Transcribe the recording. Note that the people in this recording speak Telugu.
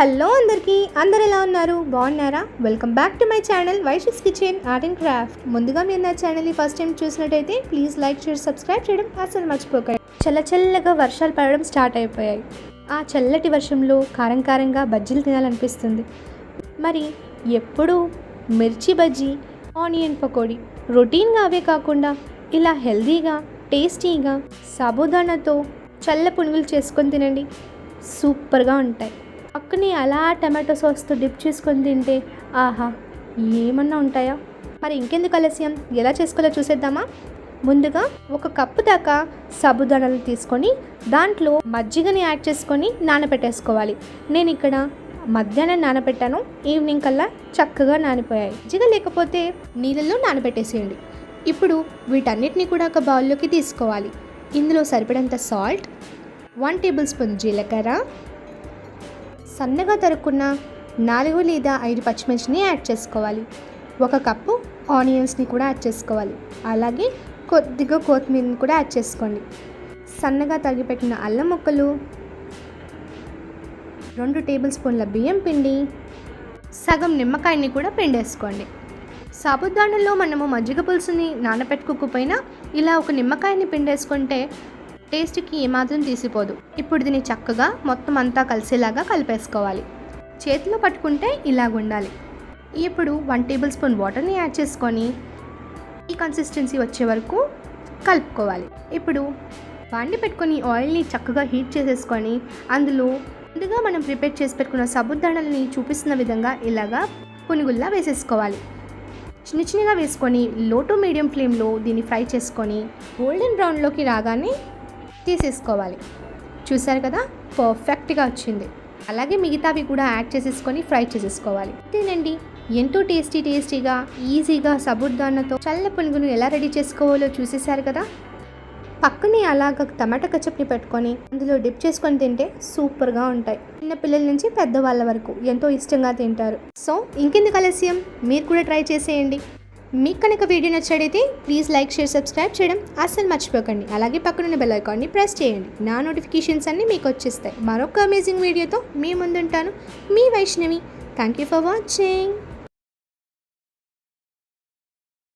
హలో అందరికీ అందరు ఎలా ఉన్నారు? బాగున్నారా? Welcome back to my channel Vaishu's kitchen art and craft ముందుగా మీరు నా ఛానల్ని ఫస్ట్ టైం చూసినట్టయితే ప్లీజ్ లైక్ షేర్ సబ్స్క్రైబ్ చేయడం అసలు మర్చిపోకండి. చల్ల చల్లగా వర్షాలు పడడం స్టార్ట్ అయిపోయాయి. ఆ చల్లటి వర్షంలో కారం కారంగా బజ్జీలు తినాలనిపిస్తుంది. మరి ఎప్పుడు మిర్చి బజ్జీ ఆనియన్ పకోడీ రొటీన్గా అవే కాకుండా ఇలా హెల్దీగా టేస్టీగా సాబుదానాతో చల్ల పునుగులు చేసుకొని తినండి. సూపర్గా ఉంటాయి. పక్కనే అలా టమాటో సాస్తో డిప్ చేసుకొని తింటే ఆహా ఏమన్నా ఉంటాయా? మరి ఇంకెందుకు ఆలస్యం? ఎలా చేసుకోవాలో చూసేద్దామా? ముందుగా ఒక కప్పు దాకా సాబుదానాలు తీసుకొని దాంట్లో మజ్జిగని యాడ్ చేసుకొని నానబెట్టేసుకోవాలి నేను ఇక్కడ మధ్యాహ్నం నానబెట్టాను ఈవినింగ్ కల్లా చక్కగా నానిపోయాయి. మజ్జిగ లేకపోతే నీళ్ళల్లో నానబెట్టేసేయండి. ఇప్పుడు వీటన్నిటిని కూడా ఒక బౌల్లోకి తీసుకోవాలి. ఇందులో సరిపడంత సాల్ట్ వన్ టేబుల్ స్పూన్ జీలకర్ర సన్నగా తరుక్కున్న నాలుగు లేదా ఐదు పచ్చిమిర్చిని యాడ్ చేసుకోవాలి. ఒక కప్పు ఆనియన్స్ని కూడా యాడ్ చేసుకోవాలి. అలాగే కొద్దిగా కొత్తిమీరని కూడా యాడ్ చేసుకోండి. సన్నగా తరిగిపెట్టిన అల్లం ముక్కలు రెండు టేబుల్ స్పూన్ల బియ్యం పిండి సగం నిమ్మకాయని కూడా పిండేసుకోండి. సాబుదానంలో మనము మజ్జిగ పులుసుని నానబెట్టుకోకపోయినా ఇలా ఒక నిమ్మకాయని పిండేసుకుంటే టేస్ట్కి ఏమాత్రం తీసిపోదు. ఇప్పుడు దీన్ని చక్కగా మొత్తం అంతా కలిసేలాగా కలిపేసుకోవాలి. చేతిలో పట్టుకుంటే ఇలాగ ఉండాలి. ఇప్పుడు వన్ టేబుల్ స్పూన్ వాటర్ని యాడ్ చేసుకొని ఈ కన్సిస్టెన్సీ వచ్చే వరకు కలుపుకోవాలి. ఇప్పుడు వాండి పెట్టుకొని ఆయిల్ని చక్కగా హీట్ చేసేసుకొని అందులో ముందుగా మనం ప్రిపేర్ చేసి పెట్టుకున్న సబుదానాలని చూపిస్తున్న విధంగా ఇలాగా పునుగుల్లా వేసేసుకోవాలి. చిన్న చిన్నగా వేసుకొని లో టు మీడియం ఫ్లేమ్లో దీన్ని ఫ్రై చేసుకొని గోల్డెన్ బ్రౌన్లోకి రాగానే తీసేసుకోవాలి. చూసారు కదా? పర్ఫెక్ట్గా వచ్చింది. అలాగే మిగతావి కూడా యాడ్ చేసేసుకొని ఫ్రై చేసేసుకోవాలి. తినండి ఎంతో టేస్టీ టేస్టీగా ఈజీగా సబుర్దాన్నతో చల్ల పునుగును ఎలా రెడీ చేసుకోవాలో చూసేశారు కదా? పక్కనే అలాగ టమాటా కచప్ని పెట్టుకొని అందులో డిప్ చేసుకొని తింటే సూపర్గా ఉంటాయి. చిన్న పిల్లల నుంచి పెద్దవాళ్ళ వరకు ఎంతో ఇష్టంగా తింటారు. సో ఇంకెందుకు ఆలస్యం? మీరు కూడా ట్రై చేసేయండి. మీకు కనుక వీడియో నచ్చడైతే ప్లీజ్ లైక్ షేర్ సబ్స్క్రైబ్ చేయడం అస్సలు మర్చిపోకండి. అలాగే పక్కనున్న బెల్ ఐకాన్ని ప్రెస్ చేయండి. నా నోటిఫికేషన్స్ అన్నీ మీకు వచ్చేస్తాయి. మరొక అమేజింగ్ వీడియోతో మీ ముందుంటాను. మీ Vaishnavi. Thank you for watching